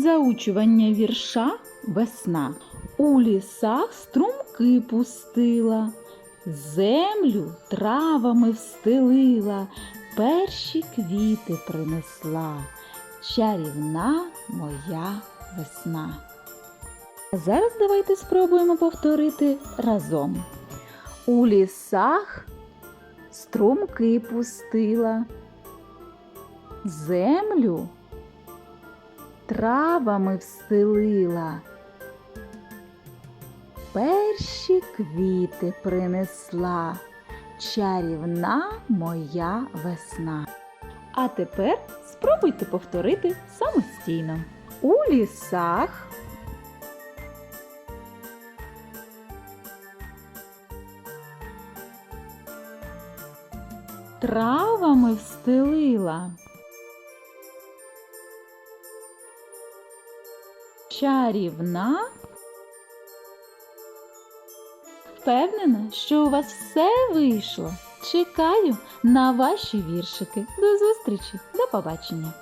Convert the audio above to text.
Заучування вірша весна. У лісах струмки пустила, землю травами встелила, перші квіти принесла. Чарівна моя весна. Зараз давайте спробуємо повторити разом. У лісах струмки пустила, землю травами встелила, перші квіти принесла, чарівна моя весна. А тепер спробуйте повторити самостійно. У лісах травами встелила. Чарівна. Впевнена, що у вас все вийшло. Чекаю на ваші віршики. До зустрічі, до побачення!